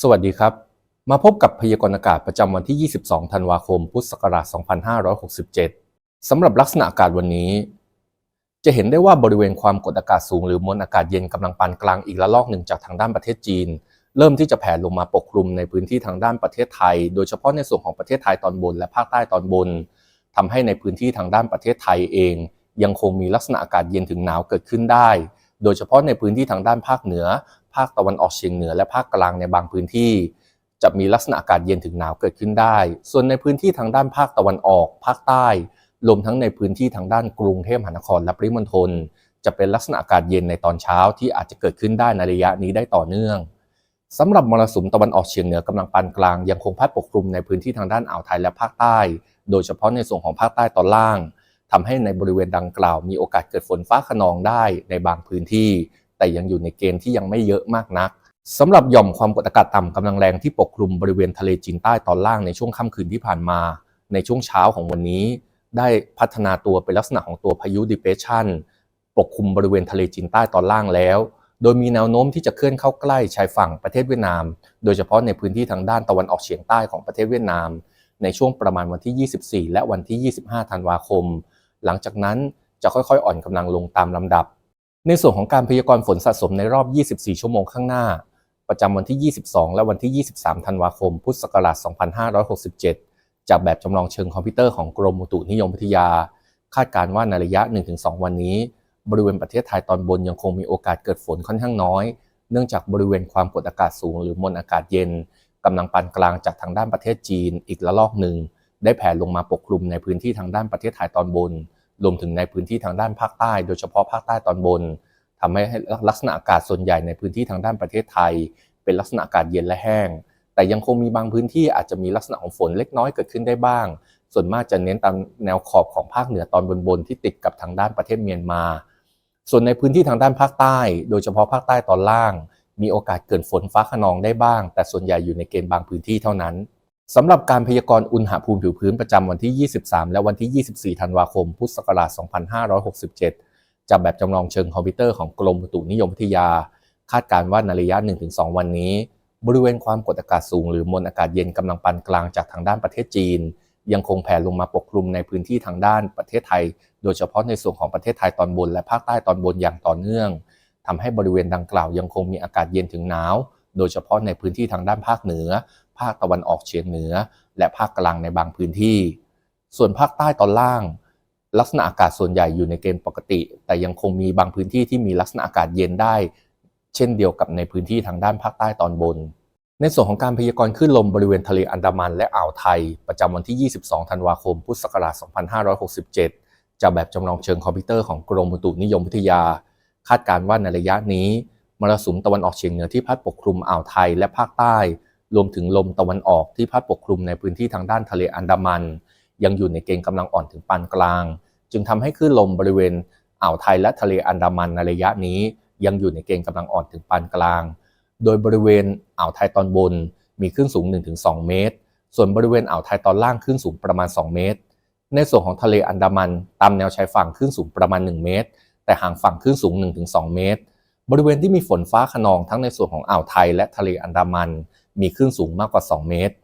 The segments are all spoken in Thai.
สวัสดีครับ มาพบกับพยากรณ์อากาศประจำวันที่ 22 ธันวาคม พุทธศักราช 2567 สำหรับลักษณะอากาศวันนี้ จะเห็นได้ว่าบริเวณความกดอากาศสูงหรือมวลอากาศเย็นกำลังปานกลางอีกระลอกหนึ่งจากทางด้านประเทศจีน เริ่มที่จะแผ่ลงมาปกคลุมในพื้นที่ทางด้านประเทศไทย โดยเฉพาะในส่วนของประเทศไทยตอนบนและภาคใต้ตอนบนทำให้ในพื้นที่ทางด้านประเทศไทยเอง ยังคงมีลักษณะอากาศเย็นถึงหนาวเกิดขึ้นได้ โดยเฉพาะในพื้นที่ทางด้านภาคเหนือ ภาคตะวันออกเฉียงเหนือ และภาคกลางในบางพื้นที่ จะมีลักษณะอากาศเย็นถึงหนาวเกิดขึ้นได้ ส่วนในพื้นที่ทางด้านภาคตะวันออก ภาคใต้รวมทั้งในพื้นที่ทางด้านกรุงเทพมหานครและปริมณฑลจะเป็นลักษณะอากาศเย็นในตอนเช้าที่อาจจะเกิดขึ้นได้ในระยะนี้ได้ต่อเนื่องสำหรับมรสุมตะวันออกเฉียงเหนือกำลังปานกลางยังคงพัดปกคลุมในพื้นที่ทางด้านอ่าวไทยและภาคใต้ โดยเฉพาะในส่วนของภาคใต้ตอนล่างทำให้ในบริเวณดังกล่าวมีโอกาสเกิดฝนฟ้าขนองได้ในบางพื้นที่ แต่ยังอยู่ในเกณฑ์ที่ยังไม่เยอะมากนักสำหรับหย่อมความกดอากาศต่ำกำลังแรงที่ปกคลุมบริเวณทะเลจีนใต้ตอนล่างในช่วงค่ำคืนที่ผ่านมา ในช่วงเช้าของวันนี้ ได้พัฒนาตัวเป็นลักษณะของตัวพายุ depression ปกคลุมบริเวณทะเลจีนใต้ตอนล่างแล้ว โดยมีแนวโน้มที่จะเคลื่อนเข้าใกล้ชายฝั่งประเทศเวียดนาม โดยเฉพาะในพื้นที่ทางด้านตะวันออกเฉียงใต้ของประเทศเวียดนาม ในช่วงประมาณวันที่ 24 และวันที่ 25 ธันวาคม หลังจากนั้นจะค่อยๆ อ่อนกำลังลงตามลำดับ ในส่วนของการพยากรณ์ฝนสะสมในรอบ 24 ชั่วโมงข้างหน้า ประจำวันที่ 22 และวันที่ 23 ธันวาคม พุทธศักราช 2567 จากแบบจำลองเชิงคอมพิวเตอร์ของกรมอุตุนิยมวิทยา คาดการณ์ว่าในระยะ 1-2 วันนี้ บริเวณประเทศไทยตอนบนยังคงมีโอกาสเกิดฝนค่อนข้างน้อย เนื่องจากบริเวณความกดอากาศสูงหรือมวลอากาศเย็นกำลังปานกลางจากทางด้านประเทศจีนอีกระลอกหนึ่งได้แผ่ลงมาปกคลุมในพื้นที่ทางด้านประเทศไทยตอนบน รวมถึงในพื้นที่ทางด้านภาคใต้ โดยเฉพาะภาคใต้ตอนบนทำให้ลักษณะอากาศส่วนใหญ่ในพื้นที่ทางด้านประเทศไทย เป็นลักษณะอากาศเย็นและแห้ง แต่ยังคงมีบางพื้นที่อาจจะมีลักษณะของฝนเล็กน้อยเกิดขึ้นได้บ้าง ส่วนมากจะเน้นตามแนวขอบของภาคเหนือตอนบนๆที่ติดกับทางด้านประเทศเมียนมา ส่วนในพื้นที่ทางด้านภาคใต้ โดยเฉพาะภาคใต้ตอนล่าง มีโอกาสเกิดฝนฟ้าขนองได้บ้าง แต่ส่วนใหญ่อยู่ในเกณฑ์บางพื้นที่เท่านั้น สำหรับการพยากรณ์อุณหภูมิผิวพื้นประจำวันที่ 23 และวันที่ 24 ธันวาคม พุทธศักราช 2567 จากแบบจำลองเชิงคอมพิวเตอร์ของกรมอุตุนิยมวิทยา คาดการณ์ว่าในระยะ 1-2 วันนี้ บริเวณความกดอากาศสูงหรือมวลอากาศเย็นกำลังปานกลางจากทางด้านประเทศจีน ยังคงแผ่ลงมาปกคลุมในพื้นที่ทางด้านประเทศไทย โดยเฉพาะในส่วนของประเทศไทยตอนบนและภาคใต้ตอนบนอย่างต่อเนื่องทำให้บริเวณดังกล่าวยังคงมีอากาศเย็นถึงหนาว โดยเฉพาะในพื้นที่ทางด้านภาคเหนือ ภาคตะวันออกเฉียงเหนือ และภาคกลางในบางพื้นที่ ส่วนภาคใต้ตอนล่าง ลักษณะอากาศส่วนใหญ่อยู่ในเกณฑ์ปกติ แต่ยังคงมีบางพื้นที่ที่มีลักษณะอากาศเย็นได้ เช่นเดียวกับในพื้นที่ทางด้านภาคใต้ตอนบน ในส่วนของการพยากรณ์คลื่นลมบริเวณทะเลอันดามันและอ่าวไทย ประจำวันที่ 22 ธันวาคม พุทธศักราช 2567 จากแบบจำลองเชิงคอมพิวเตอร์ของกรมอุตุนิยมวิทยา คาดการณ์ว่าในระยะนี้มรสุมตะวันออกเฉียงเหนือที่พัดปกคลุมอ่าวไทยและภาคใต้ รวมถึงลมตะวันออกที่พัดปกคลุมในพื้นที่ทางด้านทะเลอันดามัน ยังอยู่ในเกณฑ์กำลังอ่อนถึงปานกลาง จึงทำให้คลื่นลมบริเวณอ่าวไทยและทะเลอันดามันในระยะนี้ ยังอยู่ในเกณฑ์กำลังอ่อนถึงปานกลาง โดยบริเวณอ่าวไทยตอนบนมีคลื่นสูง 1-2 เมตร ส่วนบริเวณอ่าวไทยตอนล่างคลื่นสูงประมาณ 2 เมตร ในส่วนของทะเลอันดามัน ตามแนวชายฝั่งคลื่นสูงประมาณ 1 เมตร แต่ห่างฝั่งคลื่นสูง 1-2 เมตร บริเวณที่มีฝนฟ้าขนองทั้งในส่วนของอ่าวไทยและทะเลอันดามัน มีคลื่นสูงมากกว่า 2 เมตร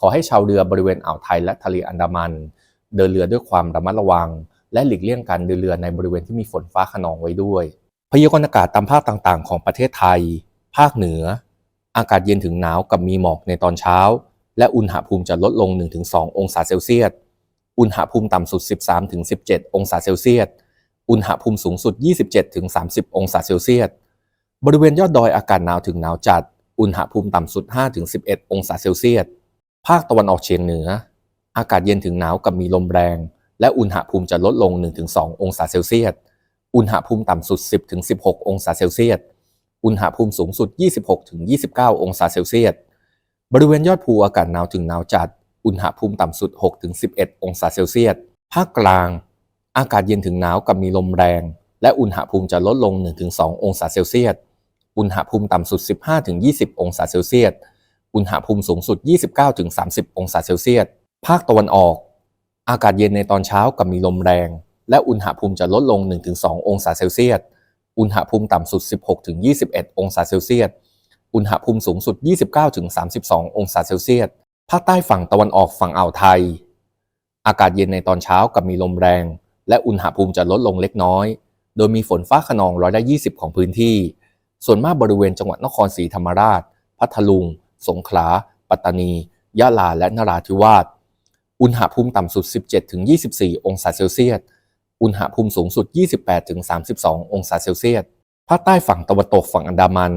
ขอให้ชาวเรือบริเวณอ่าวไทยและทะเลอันดามัน เดินเรือด้วยความระมัดระวัง และหลีกเลี่ยงการเดินเรือในบริเวณที่มีฝนฟ้าขนองไว้ด้วย พยากรณ์อากาศตามภาคต่างๆ ของประเทศไทย ภาคเหนือ อากาศเย็นถึงหนาวกับมีหมอกในตอนเช้า และอุณหภูมิจะลดลง 1-2 องศาเซลเซียส อุณหภูมิต่ำสุด 13-17 องศาเซลเซียส อุณหภูมิสูงสุด 27-30 องศาเซลเซียส บริเวณยอดดอยอากาศหนาวถึงหนาวจัด อุณหภูมิต่ำสุด 5-11 องศาเซลเซียส ภาคตะวันออกเฉียงเหนือ อากาศเย็นถึงหนาวกับมีลมแรง และอุณหภูมิจะลดลง 1-2 องศาเซลเซียส อุณหภูมิต่ำสุด 10-16 องศาเซลเซียส อุณหภูมิสูงสุด 26-29 องศาเซลเซียส บริเวณยอดภูอากาศหนาวถึงหนาวจัด อุณหภูมิต่ำสุด 6-11 องศาเซลเซียส ภาคกลาง อากาศเย็นถึงหนาวกับมีลมแรง และอุณหภูมิจะลดลง 1-2 องศาเซลเซียส อุณหภูมิต่ำสุด 15-20 องศาเซลเซียส อุณหภูมิสูงสุด 29-30 องศาเซลเซียส ภาคตะวันออก อากาศเย็นในตอนเช้ากับมีลมแรง และอุณหภูมิจะลดลง 1-2 องศาเซลเซียส อุณหภูมิต่ำสุด 16-21 องศาเซลเซียส อุณหภูมิสูงสุด 29-32 องศาเซลเซียส ภาคใต้ฝั่งตะวันออกฝั่งอ่าวไทย อากาศเย็นในตอนเช้ากับมีลมแรง และอุณหภูมิจะลดลงเล็กน้อย โดยมีฝนฟ้าขนองร้อยละ 20 ของพื้นที่ ส่วนมากบริเวณจังหวัดนครศรีธรรมราช พัทลุง สงขลา ปัตตานี ยะลา และนราธิวาส อุณหภูมิต่ำสุด 17-24 องศาเซลเซียส อุณหภูมิสูงสุด 28-32 องศาเซลเซียส ภาคใต้ฝั่งตะวันตกฝั่งอันดามัน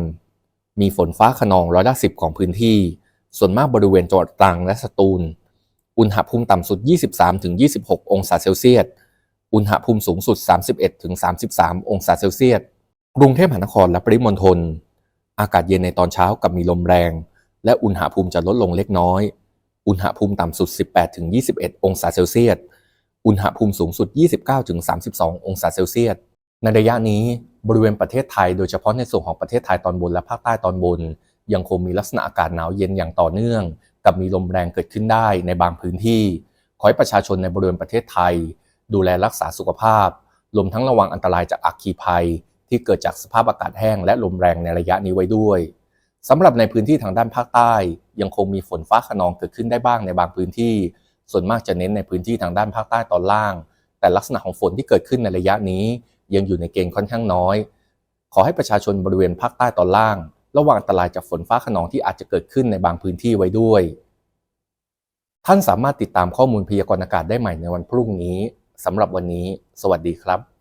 มีฝนฟ้าขนองร้อยละ10ของพื้นที่ ส่วนมากบริเวณจังหวัดตรังและสตูล อุณหภูมิต่ำสุด 23-26 องศาเซลเซียส อุณหภูมิสูงสุด 31-33 องศาเซลเซียส กรุงเทพมหานครและปริมณฑลอากาศเย็นในตอนเช้ากับมีลมแรง และอุณหภูมิจะลดลงเล็กน้อย อุณหภูมิต่ำสุด 18-21 องศาเซลเซียส อุณหภูมิสูงสุด 29-32 องศาเซลเซียส ในระยะนี้บริเวณประเทศไทยโดยเฉพาะในส่วนของประเทศไทยตอนบนและภาคใต้ตอนบน ยังคงมีลักษณะอากาศหนาวเย็นอย่างต่อเนื่อง กับมีลมแรงเกิดขึ้นได้ในบางพื้นที่ ขอให้ประชาชนในบริเวณประเทศไทย ดูแลรักษาสุขภาพรวมทั้งระวังอันตรายจากอัคคีภัย ที่เกิดจากสภาพอากาศแห้งและลมแรงในระยะนี้ไว้ด้วยสำหรับในพื้นที่ทางด้านภาคใต้ ยังคงมีฝนฟ้าขนองเกิดขึ้นได้บ้างในบางพื้นที่ ส่วนมากจะเน้นในพื้นที่ทางด้านภาคใต้ตอนล่าง แต่ลักษณะของฝนที่เกิดขึ้นในระยะนี้ ยังอยู่ในเกณฑ์ค่อนข้างน้อย ขอให้ประชาชนบริเวณภาคใต้ตอนล่าง ระวังอันตรายจากฝนฟ้าขนองที่อาจจะเกิดขึ้นในบางพื้นที่ไว้ด้วย ท่านสามารถติดตามข้อมูลพยากรณ์อากาศได้ใหม่ในวันพรุ่งนี้สำหรับวันนี้ สวัสดีครับ